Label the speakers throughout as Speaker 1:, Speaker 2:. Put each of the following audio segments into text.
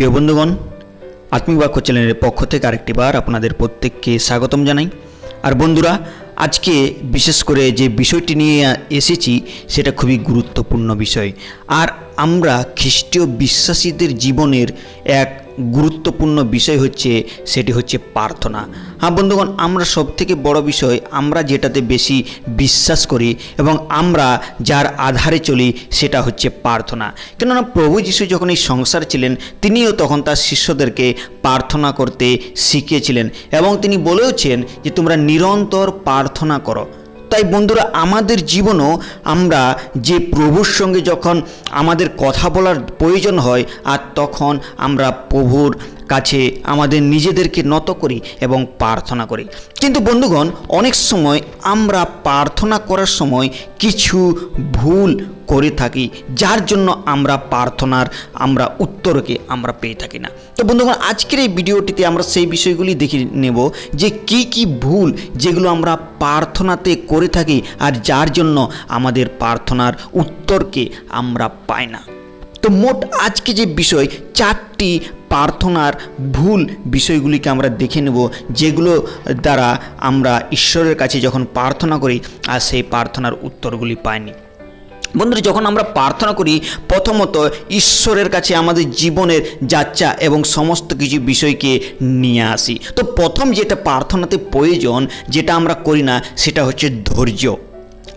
Speaker 1: প্রিয় বন্ধুগণ, আত্মিক বাক্য চ্যানেলের পক্ষ থেকে আরেকটি বার আপনাদের প্রত্যেককে স্বাগতম জানাই। আর বন্ধুরা, আজকে বিশেষ করে যে বিষয়টি নিয়ে এসেছি, সেটা খুবই গুরুত্বপূর্ণ বিষয়। আর আমরা খ্রিস্টীয় বিশ্বাসীদের জীবনের এক গুরুত্বপূর্ণ বিষয় হচ্ছে, সেটি হচ্ছে প্রার্থনা। হ্যাঁ বন্ধুগণ, আমরা সব থেকে বড় বিষয়, আমরা যেটাতে বেশি বিশ্বাস করি এবং আমরা যার আধারে চলি, সেটা হচ্ছে প্রার্থনা। কেননা প্রভু যিশু যখন এই সংসার ছিলেন, তিনিও তখন তার শিষ্যদেরকে প্রার্থনা করতে শিখিয়েছিলেন এবং তিনি বলেওছেন যে, তোমরা নিরন্তর প্রার্থনা করো। তাই বন্ধুরা, আমাদের জীবনও আমরা যে প্রভুর সঙ্গে যখন আমাদের কথা বলার প্রয়োজন হয়, আর তখন আমরা প্রভুর কাছে আমাদের নিজেদেরকে নত করি এবং প্রার্থনা করি। কিন্তু বন্ধুগণ, অনেক সময় আমরা প্রার্থনা করার সময় কিছু ভুল করে থাকি, যার জন্য আমরা প্রার্থনার আমরা উত্তরকে আমরা পেয়ে থাকি না। তো বন্ধুগণ, আজকের এই ভিডিওটিতে আমরা সেই বিষয়গুলি দেখে নেব যে কি কি ভুল যেগুলো আমরা প্রার্থনাতে করে থাকি আর যার জন্য আমাদের প্রার্থনার উত্তরকে আমরা পাই না। তো মোট আজকে যে বিষয়, চারটি প্রার্থনার ভুল বিষয়গুলিকে আমরা দেখে নেব, যেগুলো দ্বারা আমরা ঈশ্বরের কাছে যখন প্রার্থনা করি, আর সেই প্রার্থনার উত্তরগুলি পাইনি। বন্ধুরা, যখন আমরা প্রার্থনা করি, প্রথমত ঈশ্বরের কাছে আমাদের জীবনের যাচ্চা এবং সমস্ত কিছু বিষয়কে নিয়ে আসি। তো প্রথম যেটা প্রার্থনাতে প্রয়োজন, যেটা আমরা করি না, সেটা হচ্ছে ধৈর্য।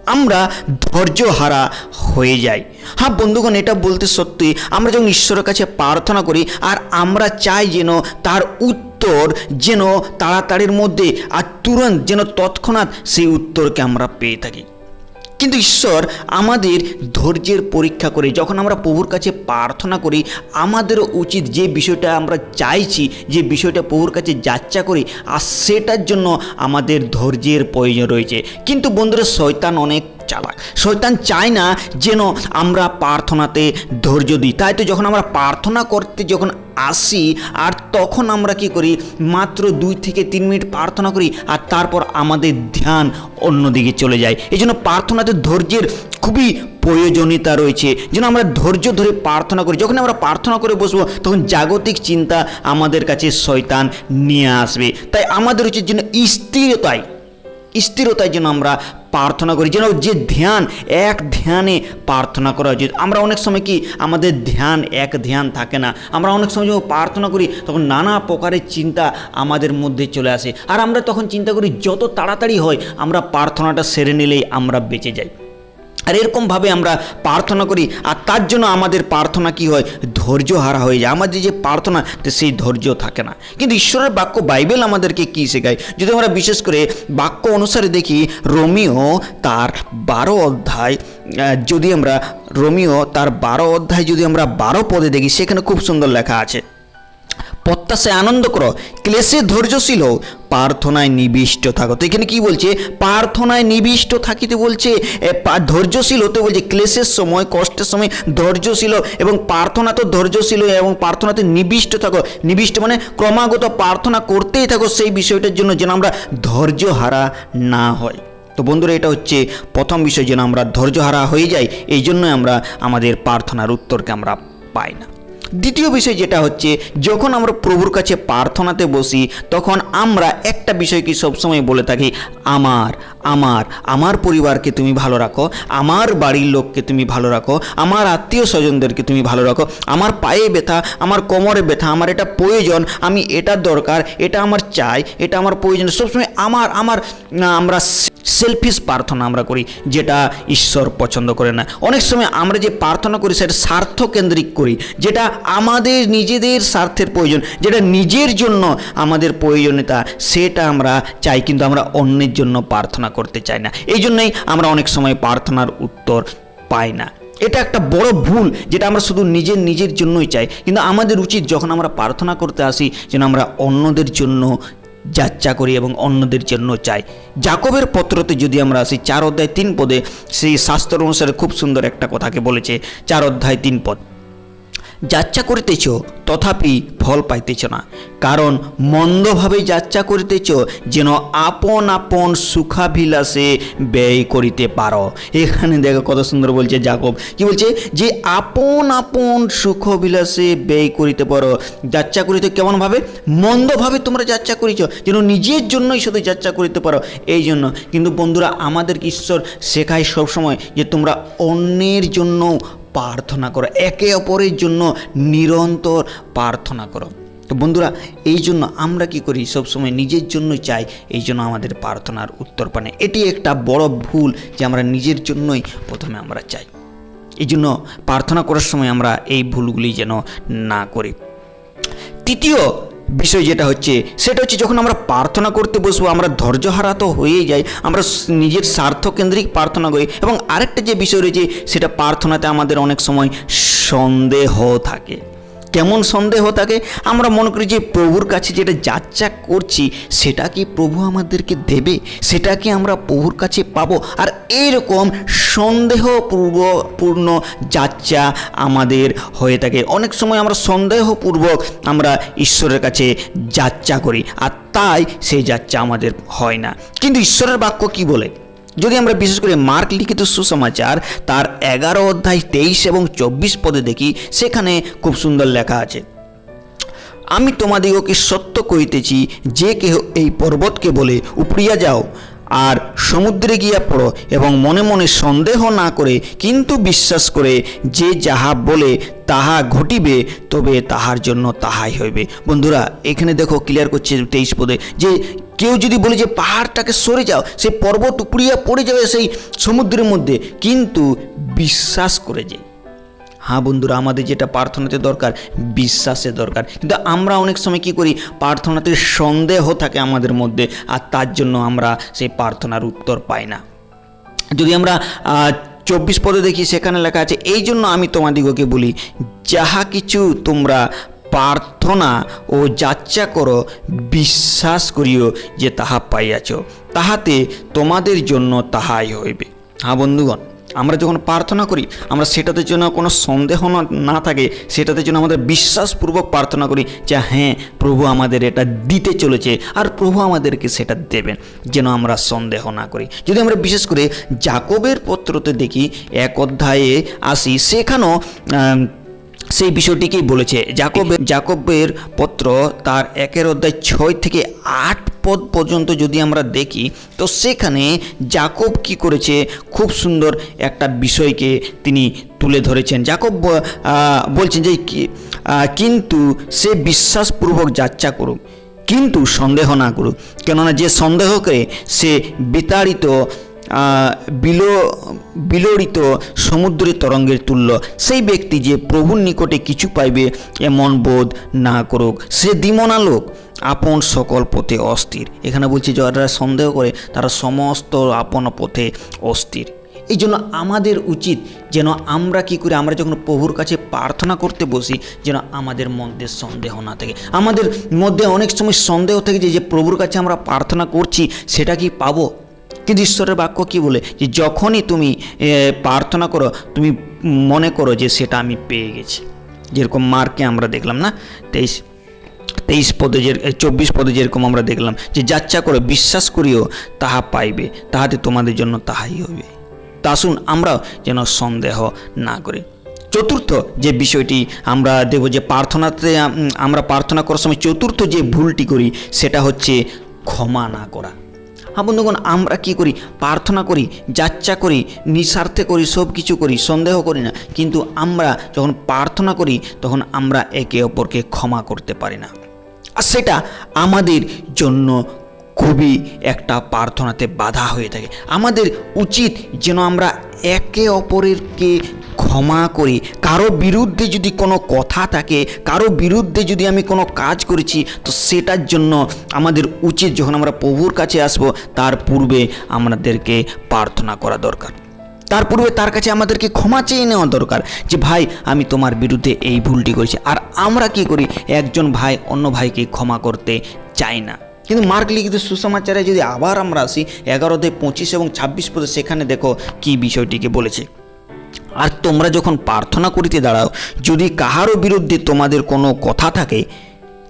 Speaker 1: আমরা ধৈর্যহারা হয়ে যাই। হ্যাঁ বন্ধুগণ, এটা বলতে সত্যি, আমরা যখন ঈশ্বরের কাছে প্রার্থনা করি, আর আমরা চাই যেন তার উত্তর যেন তাড়াতাড়ির মধ্যে আর তুরন্ত যেন তৎক্ষণাৎ সেই উত্তরকে আমরা পেয়ে থাকি। কিন্তু ঈশ্বর আমাদের ধৈর্যের পরীক্ষা করে, যখন আমরা প্রভুর কাছে প্রার্থনা করি, আমাদেরও উচিত যে বিষয়টা আমরা চাইছি, যে বিষয়টা প্রভুর কাছে যাচ্চা করি, আর সেটার জন্য আমাদের ধৈর্যের প্রয়োজন রয়েছে। কিন্তু বন্ধুরা, শয়তান অনেক চালাক শয়তান চায় না যেন আমরা প্রার্থনাতে ধৈর্য দিই। তাই তো যখন আমরা প্রার্থনা করতে যখন আসি, আর তখন আমরা কি করি? মাত্র দুই থেকে তিন মিনিট প্রার্থনা করি, আর তারপর আমাদের ধ্যান অন্যদিকে চলে যায়। এই জন্য প্রার্থনাতে ধৈর্যের খুবই প্রয়োজনীয়তা রয়েছে। যেন আমরা ধৈর্য ধরে প্রার্থনা করি। যখন আমরা প্রার্থনা করে বসবো, তখন জাগতিক চিন্তা আমাদের কাছে শয়তান নিয়ে আসবে। তাই আমাদের উচিত যেন স্থিরতায় স্থিরতায় যেন আমরা প্রার্থনা করি। যেন যে ধ্যান, এক ধ্যানে প্রার্থনা করা উচিত। আমরা অনেক সময় কি, আমাদের ধ্যান, এক ধ্যান থাকে না। আমরা অনেক সময় যখন প্রার্থনা করি, তখন নানা প্রকারের চিন্তা আমাদের মধ্যে চলে আসে। আর আমরা তখন চিন্তা করি, যত তাড়াতাড়ি হয়, আমরা প্রার্থনাটা সেরে নিলেই আমরা বেঁচে যাই। আর এরকমভাবে আমরা প্রার্থনা করি, আর তার জন্য আমাদের প্রার্থনা কি হয়? ধৈর্য হারা হয়ে যায়। আমাদের যে প্রার্থনা সেই ধৈর্য থাকে না। কিন্তু ঈশ্বরের বাক্য বাইবেল আমাদেরকে কী শেখায়? যদি আমরা বিশেষ করে বাক্য অনুসারে দেখি, রোমিও তার বারো অধ্যায় যদি আমরা রোমিও তার বারো অধ্যায় যদি আমরা বারো পদে দেখি, সেখানে খুব সুন্দর লেখা আছে। প্রত্যাশায় আনন্দ করো, ক্লেশে ধৈর্যশীল হও, প্রার্থনায় নিবিষ্ট থাকো। তো এখানে কি বলছে? প্রার্থনায় নিবিষ্ট থাকিতে বলছে ধৈর্যশীল হতে বলছে, ক্লেশের সময়, কষ্টের সময় ধৈর্যশীল এবং প্রার্থনা তো ধৈর্যশীল এবং প্রার্থনাতে নিবিষ্ট থাকো। নিবিষ্ট মানে ক্রমাগত প্রার্থনা করতেই থাকো সেই বিষয়টার জন্য যেন আমরা ধৈর্য হারা না হয় তো বন্ধুরা, এটা হচ্ছে প্রথম বিষয় যেন আমরা ধৈর্য হারা হয়ে যাই, এই জন্যই আমরা আমাদের প্রার্থনার উত্তরকে আমরা পাই না। দ্বিতীয় বিষয় যেটা হচ্ছে, যখন আমরা প্রভুর কাছে প্রার্থনাতে বসি, তখন আমরা একটা বিষয় কি সবসময় বলে থাকি, আমার। আমার আমার পরিবারকে তুমি ভালো রাখো, আমার বাড়ির লোককে তুমি ভালো রাখো, আমার আত্মীয় স্বজনদেরকে তুমি ভালো রাখো, আমার পায়ে ব্যথা, আমার কোমরে ব্যথা, আমার এটা প্রয়োজন, আমি এটা দরকার, এটা আমার চাই, এটা আমার প্রয়োজন, সবসময় আমার আমার আমরা সেলফিস প্রার্থনা আমরা করি, যেটা ঈশ্বর পছন্দ করে না। অনেক সময় আমরা যে প্রার্থনা করি সেটা স্বার্থকেন্দ্রিক করি, যেটা আমাদের নিজেদের স্বার্থের প্রয়োজন, যেটা নিজের জন্য আমাদের প্রয়োজনীয়তা, সেটা আমরা চাই, কিন্তু আমরা অন্যের জন্য প্রার্থনা করতে চাই না। এই জন্যই আমরা অনেক সময় প্রার্থনার উত্তর পাই না। এটা একটা বড় ভুল যেটা আমরা শুধু নিজের নিজের জন্যই চাই। কিন্তু আমাদের উচিত যখন আমরা প্রার্থনা করতে আসি, যেন আমরা অন্যদের জন্য যাচ্চা করি এবং অন্যদের জন্য চাই। জাকবের পত্রতে যদি আমরা আসি, চার অধ্যায় তিন পদে সেই শাস্ত্র অনুসারে খুব সুন্দর একটা কথাকে বলেছে, চার অধ্যায় তিন পদ। যাত্রা করিতেছ, তথাপি ফল পাইতেছ না। কারণ মন্দভাবে যাত্রা করিতেছ, যেন আপন আপন সুখাভিলাসে ব্যয় করিতে পারো। এখানে দেখো কত সুন্দর বলছে যাকব কি বলছে? যে আপন আপন সুখবিলাসে ব্যয় করিতে পারো। যাত্রা করিতে কেমনভাবে? মন্দভাবে তোমরা যাত্রা করিছ, যেন নিজের জন্যই শুধু যাত্রা করিতে পারো। এই জন্য কিন্তু বন্ধুরা, আমাদের ঈশ্বর শেখায় সবসময় যে তোমরা অন্যের জন্য প্রার্থনা করো। একে অপরের জন্য নিরন্তর প্রার্থনা করো। তো বন্ধুরা, এই জন্য আমরা কি করি? সবসময় নিজের জন্য চাই, এই জন্য আমাদের প্রার্থনার উত্তর পানে। এটি একটা বড় ভুল যে আমরা নিজের জন্যই প্রথমে আমরা চাই। এই জন্য প্রার্থনা করার সময় আমরা এই ভুলগুলি যেন না করি। তৃতীয় বিষয় যেটা হচ্ছে, সেটা হচ্ছে যখন আমরা প্রার্থনা করতে বসবো, আমরা ধৈর্যহারা তো হয়েই যাই, আমরা নিজের স্বার্থকেন্দ্রিক প্রার্থনা করি। এবং আরেকটা যে বিষয় রয়েছে, সেটা প্রার্থনাতে আমাদের অনেক সময় সন্দেহ থাকে। কেমন সন্দেহ থাকে? আমরা মনে করি যে প্রভুর কাছে যেটা যাচ্চা করছি, সেটা কি প্রভু আমাদেরকে দেবে? সেটা কি আমরা প্রভুর কাছে পাবো? আর এইরকম সন্দেহপূর্বপূর্ণ যাচ্চা আমাদের হয়ে থাকে। অনেক সময় আমরা সন্দেহপূর্বক আমরা ঈশ্বরের কাছে যাচ্চা করি, আর তাই সেই যাচ্চা আমাদের হয় না। কিন্তু ঈশ্বরের বাক্য কি বলে? যদি আমরা বিশেষ করে মার্ক লিখিত সুসমাচার তার এগারো অধ্যায় তেইশ এবং চব্বিশ পদে দেখি, সেখানে খুব সুন্দর লেখা আছে। আমি তোমাদিগকে সত্য কইতেছি যে কেহ এই পর্বতকে বলে উপড়িয়া যাও। আর সমুদ্রে গিয়া পড়ো এবং মনে মনে সন্দেহ না করে কিন্তু বিশ্বাস করে যে যাহা বলে তাহা ঘটিবে, তবে তাহার জন্য তাহাই হইবে। বন্ধুরা, এখানে দেখো ক্লিয়ার করছে তেইশ পদে যে কেউ যদি বলে যে পাহাড়টাকে সরে যাও সেই পর্বত উপড়িয়া পড়ে যাবে সেই সমুদ্রের মধ্যে, কিন্তু বিশ্বাস করে যে হ্যাঁ বন্ধুরা, আমাদের যেটা প্রার্থনাতে দরকার বিশ্বাসের দরকার। কিন্তু আমরা অনেক সময় কি করি, প্রার্থনাতে সন্দেহ থাকে আমাদের মধ্যে, আর তার জন্য আমরা সেই প্রার্থনার উত্তর পাই না। যদি আমরা চব্বিশ পদে দেখি, সেখানে লেখা আছে, এই জন্য আমি তোমাদিগকে বলি, যাহা কিছু তোমরা প্রার্থনা ও যাচ্চা করো, বিশ্বাস করিও যে তাহা পাইয়াছ, তাহাতে তোমাদের জন্য তাহাই হইবে। হ্যাঁ বন্ধুগণ আমরা যখন প্রার্থনা করি, আমরা সেটাতে যেন কোনো সন্দেহ না- থাকে, সেটাতে যেন আমাদের বিশ্বাসপূর্বক প্রার্থনা করি যে হ্যাঁ প্রভু আমাদের এটা দিতে চলেছে আর প্রভু আমাদেরকে সেটা দেবেন, যেন আমরা সন্দেহ না করি। যদি আমরা বিশেষ করে জাকবের পত্রতে দেখি, এক অধ্যায়ে আসি সেখানেও সেই বিষয়টিকেই বলেছে জাকবের জাকবের পত্র তার একের অধ্যায় ছয় থেকে আট পদ পর্যন্ত যদি আমরা দেখি, তো সেখানে জাকব কি করেছে? খুব সুন্দর একটা বিষয়কে তিনি তুলে ধরেছেন। জাকব বলছেন যে কিন্তু সে বিশ্বাসপূর্বক যাত্রা করুক, কিন্তু সন্দেহ না করুক। কেননা যে সন্দেহ করে সে বিতাড়িত বিলো, বিলড়িত সমুদ্রের তরঙ্গের তুল্য, সেই ব্যক্তি যে প্রভুর নিকটে কিছু পাইবে, এমন বোধ না করুক। সে দিমনা লোক আপন সকল পথে অস্থির। এখানে বলছি, যারা সন্দেহ করে, তারা সমস্ত আপন পথে অস্থির। এই জন্য আমাদের উচিত যেন আমরা কি করি, আমরা যখন প্রভুর কাছে প্রার্থনা করতে বসি, যেন আমাদের মধ্যে সন্দেহ না থাকে। আমাদের মধ্যে অনেক সময় সন্দেহ থাকে যে যে প্রভুর কাছে আমরা প্রার্থনা করছি, সেটা কি পাবো? কিন্তু ঈশ্বরের বাক্য কি বলে? যে যখনই তুমি প্রার্থনা করো, তুমি মনে করো যে, সেটা আমি পেয়ে গেছি। যেরকম মার্কে আমরা দেখলাম না? তেইশ তেইশ পদে যে চব্বিশ পদে যেরকম আমরা দেখলাম, যে যাচ্চা করে বিশ্বাস করিও, তাহা পাইবে, তাহাতে তোমাদের জন্য তাহাই হবে তা আসুন আমরাও যেন সন্দেহ না করি। চতুর্থ যে বিষয়টি আমরা দেব যে প্রার্থনাতে আমরা প্রার্থনা করার সময় চতুর্থ যে ভুলটি করি, সেটা হচ্ছে ক্ষমা না করা। হ্যাঁ বন্ধুগণ, আমরা কি করি? প্রার্থনা করি যাচ্চা করি, নিঃস্বার্থে করি সব কিছু করি, সন্দেহ করি না। কিন্তু আমরা যখন প্রার্থনা করি, তখন আমরা একে অপরকে ক্ষমা করতে পারি না। আর সেটা আমাদের জন্য খুবই একটা প্রার্থনাতে বাধা হয়ে থাকে। আমাদের উচিত যেন আমরা একে অপরেরকে ক্ষমা করি। কারও বিরুদ্ধে যদি কোনো কথা থাকে, কারও বিরুদ্ধে যদি আমি কোনো কাজ করেছি, তো সেটার জন্য আমাদের উচিত যখন আমরা প্রভুর কাছে আসব, তার পূর্বে আমাদেরকে প্রার্থনা করা দরকার। তার পূর্বে তার কাছে আমাদেরকে ক্ষমা চেয়ে নেওয়া দরকার যে, ভাই, আমি তোমার বিরুদ্ধে এই ভুলটি করেছি। আর আমরা কি করি? একজন ভাই অন্য ভাইকে ক্ষমা করতে চাই না। কিন্তু মার্ক লিখিত সুসমাচারে যদি আবার আমরা আসি এগারোতে পঁচিশ এবং ছাব্বিশ পদে সেখানে দেখো কি বিষয়টিকে বলেছে। আর তোমরা যখন প্রার্থনা করিতে দাঁড়াও, যদি কাহারও বিরুদ্ধে তোমাদের কোনো কথা থাকে,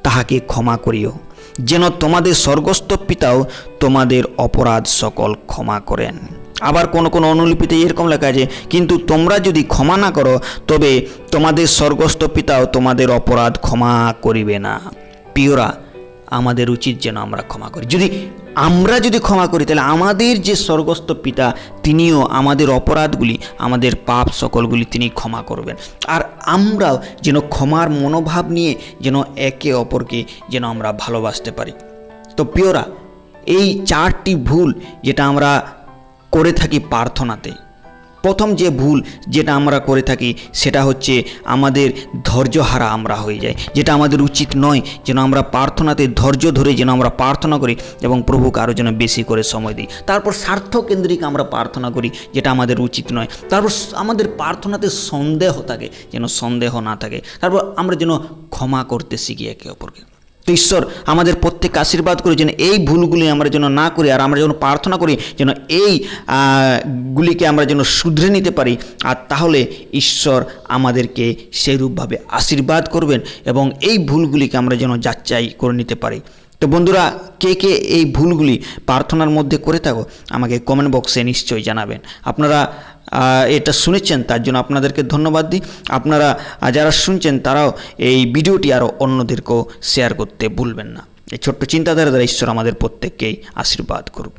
Speaker 1: তাহাকে ক্ষমা করিও। যেন তোমাদের স্বর্গস্থ পিতাও তোমাদের অপরাধ সকল ক্ষমা করেন। আবার কোন কোন অনুলিপিতে এরকম লেখা আছে, কিন্তু তোমরা যদি ক্ষমা না করো, তবে তোমাদের স্বর্গস্থ পিতাও তোমাদের অপরাধ ক্ষমা করিবে না। প্রিয়রা, আমাদের উচিত যেন আমরা ক্ষমা করি। যদি আমরা যদি ক্ষমা করি, তাহলে আমাদের যে স্বর্গস্থ পিতা, তিনিও আমাদের অপরাধগুলি, আমাদের পাপ সকলগুলি তিনি ক্ষমা করবেন। আর আমরাও যেন ক্ষমার মনোভাব নিয়ে যেন একে অপরকে যেন আমরা ভালোবাসতে পারি। তো প্রিয়রা, এই চারটি ভুল যেটা আমরা করে থাকি প্রার্থনাতে। প্রথম যে ভুল যেটা আমরা করে থাকি, সেটা হচ্ছে আমাদের ধৈর্যহারা আমরা হয়ে যাই। যেটা আমাদের উচিত নয় যেন আমরা প্রার্থনাতে ধৈর্য ধরে যেন আমরা প্রার্থনা করি এবং প্রভুকে আরও যেন বেশি করে সময় দিই। তারপর স্বার্থকেন্দ্রিক আমরা প্রার্থনা করি, যেটা আমাদের উচিত নয়। তারপর আমাদের প্রার্থনাতে সন্দেহ থাকে যেন সন্দেহ না থাকে। তারপর আমরা যেন ক্ষমা করতে শিখি একে অপরকে। তো ঈশ্বর আমাদের প্রত্যেক আশীর্বাদ করে যেন এই ভুলগুলি আমরা যেন না করি আর আমরা যেন প্রার্থনা করি যেন এই গুলিকে আমরা যেন শুধরে নিতে পারি। আর তাহলে ঈশ্বর আমাদেরকে সেইরূপভাবে আশীর্বাদ করবেন এবং এই ভুলগুলিকে আমরা যেন যাচাই করে নিতে পারি। তো বন্ধুরা, কে কে এই ভুলগুলি প্রার্থনার মধ্যে করে থাকো, আমাকে কমেন্ট বক্সে নিশ্চয়ই জানাবেন। আপনারা এটা শুনেছেন, তার জন্য আপনাদেরকে ধন্যবাদ দিই। আপনারা যারা শুনছেন, তারাও এই ভিডিওটি আরও অন্যদেরকেও শেয়ার করতে ভুলবেন না। এই ছোট্ট চিন্তাধারা দ্বারা ঈশ্বর আমাদের প্রত্যেককেই আশীর্বাদ করুক।